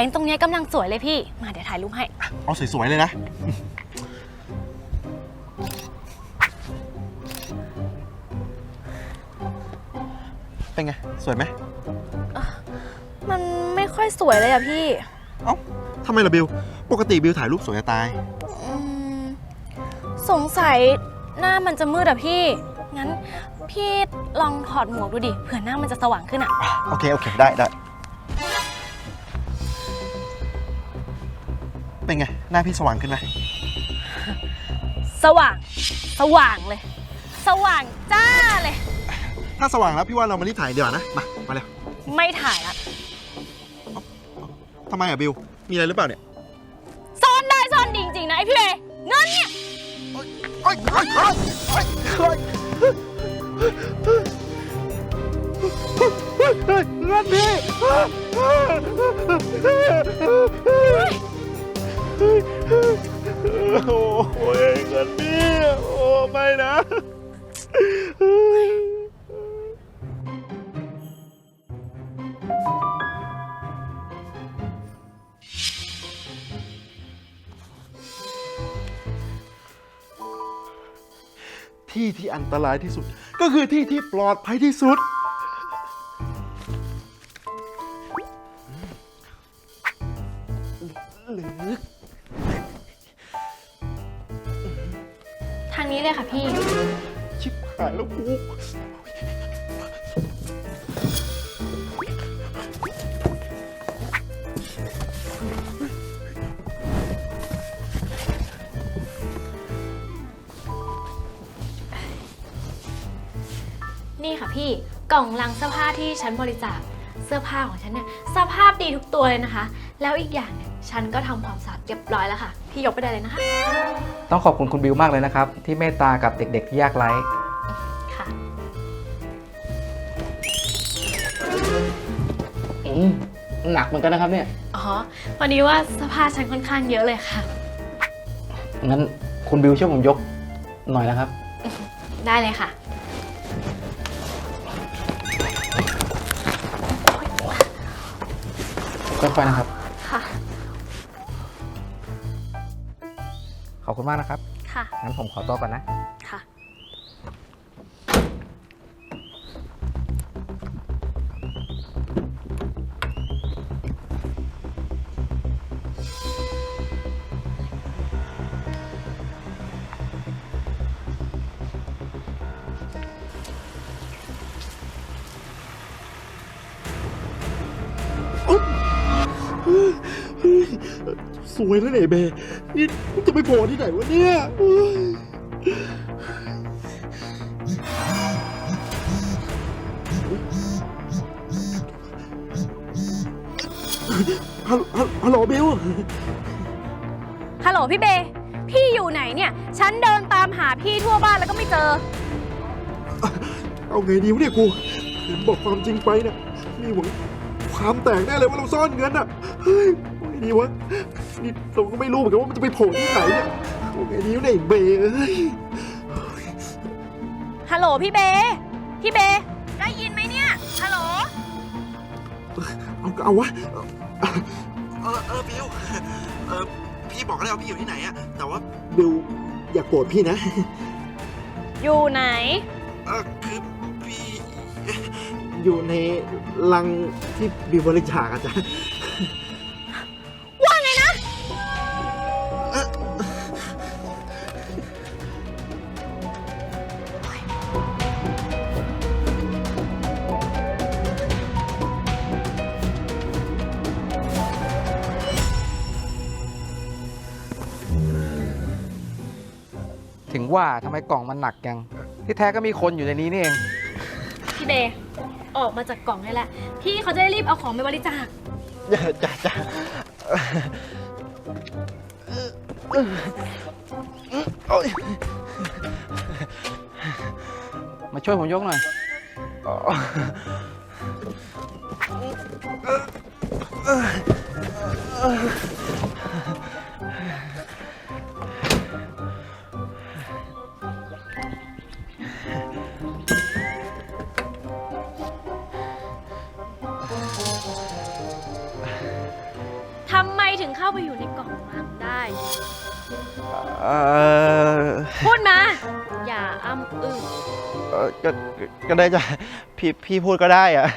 พี่เบย์แสงตรงเนี้ยกำลังสวยเลยพี่ มาเดี๋ยวถ่ายรูปให้ เอาสวยๆเลยนะ เป็นไง สวยไหม มันไม่ค่อยสวยเลยอะพี่ เอ้าทำไมล่ะบิว ปกติบิวถ่ายรูปสวยจะตาย อืมสงสัยหน้ามันจะมืดอะพี่ งั้นพี่ลองถอดหมวกดูดิ เผื่อหน้ามันจะสว่างขึ้นอะ โอเค โอเค ได้ได้ เป็นไง หน้าพี่สว่างขึ้นไหมสว่าง สว่างเลย สว่างจ้าเลย ถ้าสว่างแล้วพี่ว่าเรามารีบถ่ายดีกว่านะ มา มาเร็วไม่ถ่ายละทำไมอะบิว มีอะไรหรือเปล่าเนี่ยซ่อนได้ซ่อนดีจริงๆนะไอพี่เบย์เงินเนี่ยโอ๊ยโอ๊ยโอ๊ยโอ๊ยโอ๊ยโอ๊ยเงินพี่ โอ้ยเงินพี่โอ้ไม่นะที่ที่อันตรายที่สุด ก็คือที่ที่ปลอดภัยที่สุด เลยค่ะพี่ ชิบหายแล้วกูนี่ค่ะพี่กล่องลังเสื้อผ้าที่ฉันบริจาคเสื้อผ้าของฉันเนี่ยสภาพดีทุกตัวเลยนะคะ แล้วอีกอย่างเนี่ยฉันก็ทำความสะอาดเรียบร้อยแล้วค่ะ พี่ยกไปได้เลยนะคะ ต้องขอบคุณคุณบิวมากเลยนะครับ ที่เมตตากับเด็กๆที่ยากไร้ค่ะ อืมหนักเหมือนกันนะครับเนี่ย อ๋อวันนี้ว่าเสื้อผ้าฉันค่อนข้างเยอะเลยค่ะ งั้นคุณบิวช่วยผมยกหน่อยนะครับ ได้เลยค่ะ ค่อยๆนะครับ ค่ะขอบคุณมากนะครับ ค่ะ งั้นผมขอตัวก่อนนะ สวยแล้วเนี่ยเบนี่มันจะไปโผล่ที่ไหนวะเนี่ยเฮ้ยฮัลโหลฮัลโหลบิวฮัลโหลพี่เบย์พี่อยู่ไหนเนี่ย ฉันเดินตามหาพี่ทั่วบ้านแล้วก็ไม่เจอ เอาไงดีวะเนี่ยกูเห็นบอกความจริงไปเนี่ยนี่หวังความแตกแน่เลยว่าเราซ่อนเงินอะเฮ้ยเอาไงดีวะ นี่เราก็ไม่รู้เหมือนกันว่ามันจะไปโผล่ที่ไหนเนี่ยเอาไงดีวะเนี่ยไอ้เบย์เอ้ยฮัลโหลพี่เบย์พี่เบย์ได้ยินไหมเนี่ย ฮัลโหล เอาก็เอาวะเออเออบิวเออพี่บอกแล้วพี่อยู่ที่ไหนอะแต่ว่าบิวอย่าโกรธพี่นะ อยู่ไหน เออคือพี่อยู่ในลังที่บิวบริจาคอะจ๊ะ ว่าทำไมกล่องมันหนักจัง ที่แท้ก็มีคนอยู่ในนี้นี่เอง พี่เบย์ออกมาจากกล่องนี่แหละ พี่เขาจะได้รีบเอาของไปบริจาคจ้ะจ้ะโอ๊ยมาช่วยผมยกหน่อย อ๋อ ไปอยู่ในกล่องลังได้ เออพูดมา อย่าอ้ำอึ้งเอ่อก็ก็ได้จ้ะพี่พี่พูดก็ได้อะ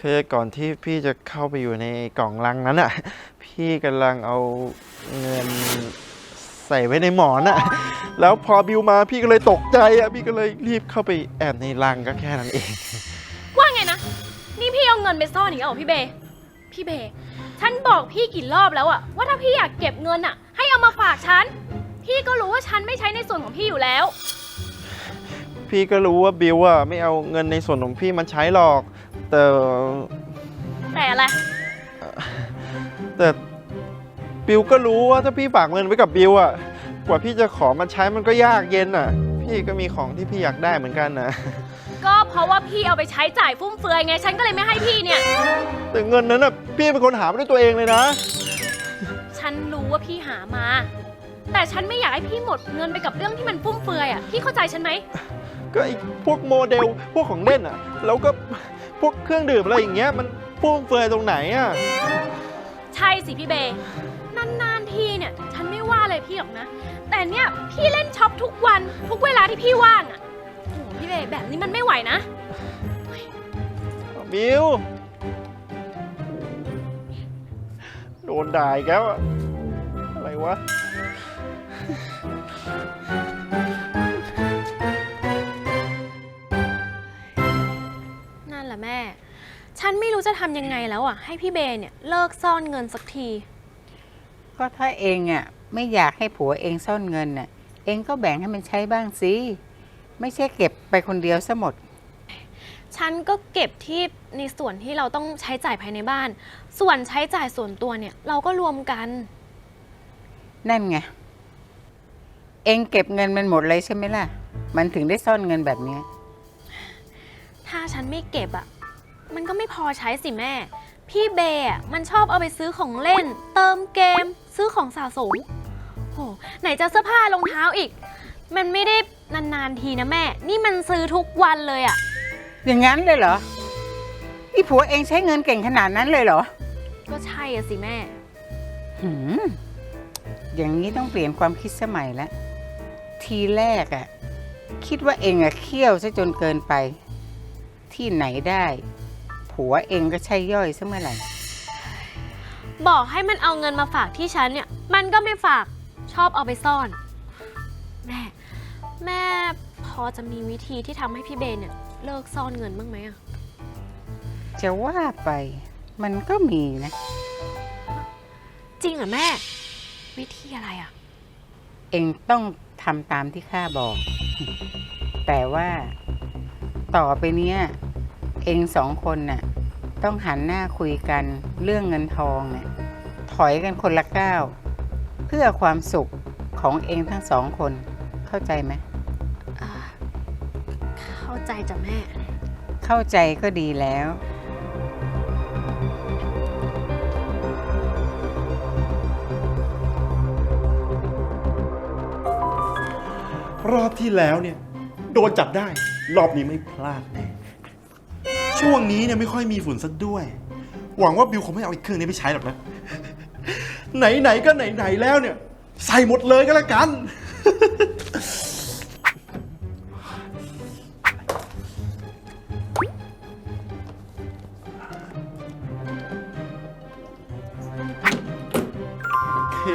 คือก่อนที่พี่จะเข้าไปอยู่ในกล่องลังนั้นอะพี่กำลังเอาเงินใส่ไว้ในหมอนอะแล้วพอบิวมาพี่ก็เลยตกใจอะพี่ก็เลยรีบเข้าไปแอบในลังก็แค่นั้นเอง ว่าไงนะ นี่พี่เอาเงินไปซ่อนอีกแล้วเหรอพี่เบ พี่เบฉันบอกพี่กี่รอบแล้วอะว่าถ้าพี่อยากเก็บเงินอะให้เอามาฝากฉัน พี่ก็รู้ว่าฉันไม่ใช้ในส่วนของพี่อยู่แล้ว พี่ก็รู้ว่าบิวอะไม่เอาเงินในส่วนของพี่มันใช้หรอก แต่แต่อะไร แต่บิวก็รู้ว่าถ้าพี่ฝากเงินไว้กับบิวอะกว่าพี่จะขอมันใช้มันก็ยากเย็นอะพี่ก็มีของที่พี่อยากได้เหมือนกันนะ ก็เพราะว่าพี่เอาไปใช้จ่ายฟุ่มเฟือยไง ฉันก็เลยไม่ให้พี่เนี่ย แต่เงินนั้นน่ะพี่เป็นคนหามาด้วยตัวเองเลยนะ ฉันรู้ว่าพี่หามา แต่ฉันไม่อยากให้พี่หมดเงินไปกับเรื่องที่มันฟุ่มเฟือยอะพี่เข้าใจฉันไหม ก็ไอ้พวกโมเดลพวกของเล่นอะ แล้วก็พวกเครื่องดื่มอะไรอย่างเงี้ยมันฟุ่มเฟือยตรงไหนอะ ใช่สิพี่เบนานๆทีเนี่ย ฉันไม่ว่าเลยพี่หรอกนะ แต่เนี่ยพี่เล่นช็อปทุกวันทุกเวลาที่พี่ว่างอะโอ้โห พี่เบแบบนี้มันไม่ไหวนะ บิว โดนด่าอีกแล้วอะอะไรวะ นั่นแหละแม่ ฉันไม่รู้จะทำยังไงแล้วอะ ให้พี่เบเนี่ยเลิกซ่อนเงินสักที ก็ถ้าเองอะไม่อยากให้ผัวเองซ่อนเงินน่ะ เองก็แบ่งให้มันใช้บ้างสิ ไม่ใช่เก็บไปคนเดียวซะหมด ฉันก็เก็บที่ในส่วนที่เราต้องใช้จ่ายภายในบ้าน ส่วนใช้จ่ายส่วนตัวเนี่ย เราก็รวมกัน นั่นไง เองเก็บเงินมันหมดเลยใช่ไหมล่ะ มันถึงได้ซ่อนเงินแบบเนี้ยถ้าฉันไม่เก็บอะ มันก็ไม่พอใช้สิแม่ พี่เบย์อะมันชอบเอาไปซื้อของเล่น เติมเกม ซื้อของสะสม โห ไหนจะเสื้อผ้ารองเท้าอีก มันไม่ได้ นานๆทีนะแม่ นี่มันซื้อทุกวันเลยอะอย่างนั้นเลยเหรอนี่ผัวเองใช้เงินเก่งขนาดนั้นเลยเหรอ ก็ใช่อะสิแม่ หืมอย่างนี้ต้องเปลี่ยนความคิดสมัยแล้วทีแรกอะคิดว่าเองอะเคี่ยวซะจนเกินไป ที่ไหนได้ ผัวเองก็ใช่ย่อยซะเมื่อไหร่ บอกให้มันเอาเงินมาฝากที่ฉันเนี่ย มันก็ไม่ฝากชอบเอาไปซ่อน แม่ แม่พอจะมีวิธีที่ทำให้พี่เบย์เนี่ยเลิกซ่อนเงินบ้างไหมอะจะว่าไป มันก็มีนะ จริงเหรอแม่ วิธีอะไรอะเองต้องทำตามที่ข้าบอก แต่ว่าต่อไปเนี้ย เองสองคนน่ะ ต้องหันหน้าคุยกันเรื่องเงินทองเนี่ยถอยกันคนละก้าว เพื่อความสุขของเองทั้งสองคนเข้าใจไหมอ่าเข้า ใจจ้ะแม่ เข้าใจก็ดีแล้ว รอบที่แล้วเนี่ย โดนจับได้ รอบนี้ไม่พลาดแน่ช่วงนี้เนี่ยไม่ค่อยมีฝุ่นซะด้วย หวังว่าบิวคงไม่เอาไอ้เครื่องนี้ไปใช้หรอกนะ ไหนๆก็ไหนๆแล้วเนี่ย ใส่หมดเลยก็แล้วกัน เค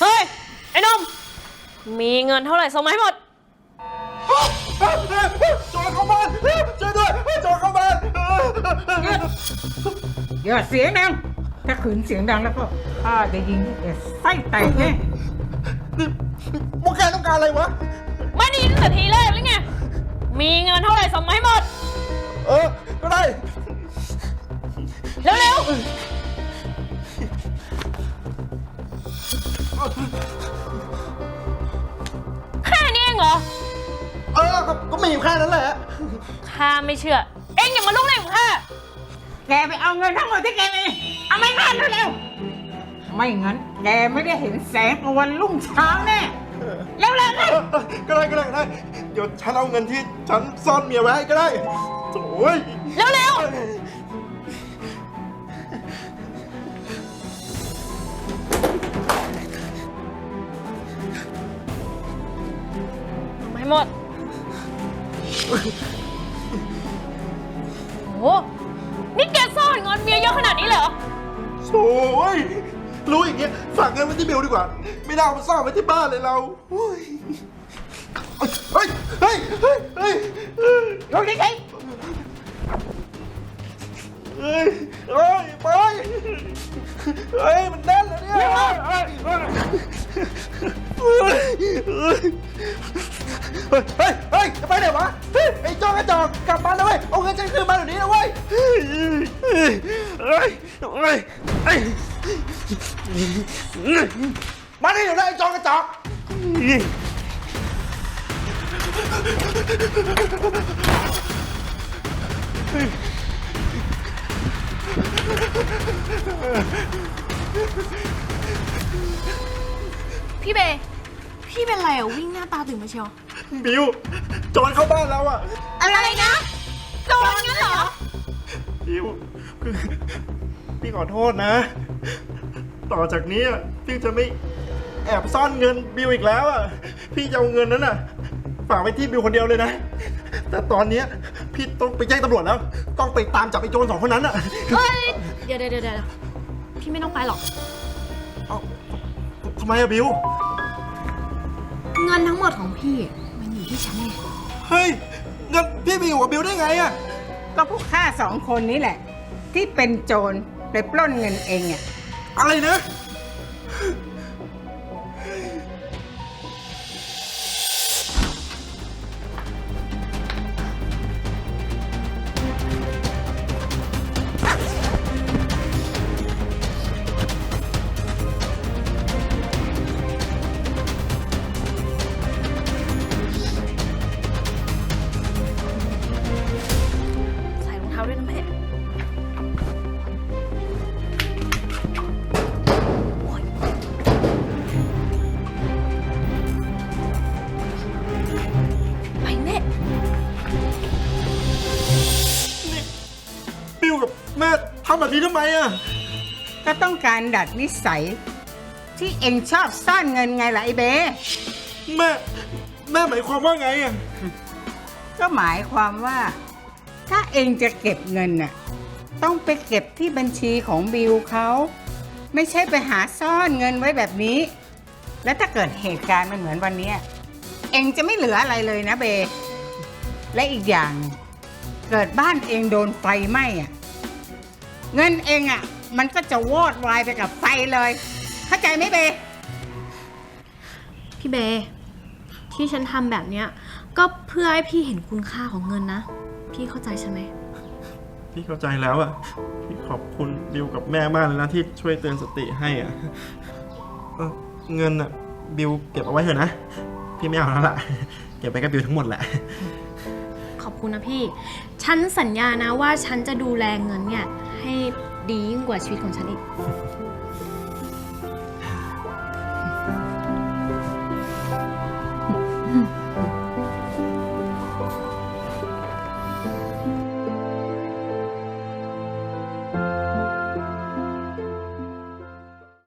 เฮ้ย ไอ้นม มีเงินเท่าไหร่ส่งมาให้หมด โจรเข้าบ้านช่วยด้วยโจรเข้าบ้านอย่าเสียงดัง ถ้าขืนเสียงดังแล้วก็ข้าจะยิงให้แกไส้แตกแน่นี่พวกแกต้องการอะไรวะ ไม่ได้ยินตั้งแต่ทีแรกเลยไง มีเงินเท่าไหร่ส่งมาให้หมด เออ ก็ได้เร็วๆแค่นี้เองเหรอ เออก็ก็มีอยู่แค่นั้นแหละข้าไม่เชื่อ เอ็งอย่ามาลุกเล่นกับข้า แกไปเอาเงินทั้งหมดที่แกมีเอาไม่มาเร็วๆไม่งั้นแกไม่ได้เห็นแสงตะวันรุ่งเช้าแน่ เร็วๆเลยเออเออก็ได้ก็ได้ก็ได้เดี๋ยวฉันเอาเงินที่ฉันซ่อนเมียไว้ให้ก็ได้โอ้ยเร็วๆไม่หมด โอ้นี่แกซ่อนเงินเมียเยอะขนาดนี้เลยเหรอ โอ้ย รู้อย่างเงี้ยฝากเงินไว้ที่บิวดีกว่า ไม่ได้เอามาซ่อนไว้ที่บ้านเลยเราโอ้ยเฮ้ยเฮ้ยเฮ้ยเฮ้ยเฮ้ยลงดิไงเฮ้ยเฮ้ยไปเฮ้ยมันแน่นแล้วเนี่ยเฮ้ยเฮ้ยเฮ้ยเฮ้ยเฮ้ยเฮ้ยเฮ้ยจะไปไหนวะเฮ้ยไอ้จ้องกระจอกกลับบ้านนะเว้ยเอาเงินฉันคืนมาเดี๋ยวนี้นะเว้ยเฮ้ยเฮ้ยเฮ้ยเฮ้ยเฮ้ย มาดิเดี๋ยวนะไอ้จ้องกระจอกพี่เบย์พี่เป็นไรอะวิ่งหน้าตาตื่นมาเชียว บิวโจรเข้าบ้านแล้วอะ อะไรนะ โจรงั้นเหรอ บิวคือพี่ขอโทษนะ ต่อจากนี้อะพี่จะไม่แอบซ่อนเงินบิวอีกแล้วอะ พี่จะเอาเงินนั้นอะฝากไว้ที่บิวคนเดียวเลยนะ แต่ตอนเนี้ยพี่ต้องไปแจ้งตำรวจแล้ว ต้องไปตามจับไอ้โจรสองคนนั้นอะเอ้ยเดี๋ยวเดี๋ยวเดี๋ยวพี่ไม่ต้องไปหรอก เอ้าทำไมอะบิว เงินทั้งหมดของพี่ มันอยู่ที่ฉันไงเฮ้ยเงินพี่ไปอยู่กับบิวได้ไงอะก็พวกข้าสองคนนี้แหละ ที่เป็นโจรไปปล้นเงินเองอะ อะไรนะ บิวกับแม่ทำแบบนี้ทำไมอะ ก็ต้องการดัดนิสัย ที่เองชอบซ่อนเงินไงล่ะไอ้เบ แม่แม่หมายความว่าไงอะ ก็หมายความว่า ถ้าเองจะเก็บเงินน่ะต้องไปเก็บที่บัญชีของบิวเขา ไม่ใช่ไปหาซ่อนเงินไว้แบบนี้ แล้วถ้าเกิดเหตุการณ์มันเหมือนวันเนี้ยเองจะไม่เหลืออะไรเลยนะเบ และอีกอย่าง เกิดบ้านเองโดนไฟไหม้อะ เงินเองอะ มันก็จะวอดวายไปกับไฟเลย เข้าใจไหมเบ พี่เบย์ที่ฉันทำแบบเนี้ย ก็เพื่อให้พี่เห็นคุณค่าของเงินนะ พี่เข้าใจใช่ไหม พี่เข้าใจแล้วอะพี่ขอบคุณบิวกับแม่มากเลยนะที่ช่วยเตือนสติให้อะเอ่อเงินอะบิวเก็บเอาไว้เถอะนะ พี่ไม่เอาแล้วล่ะ เก็บไปกับบิวทั้งหมดแหละ ขอบคุณนะพี่ ฉันสัญญานะว่าฉันจะดูแลเงินเนี่ย ให้ดียิ่งกว่าชีวิตของฉันอีก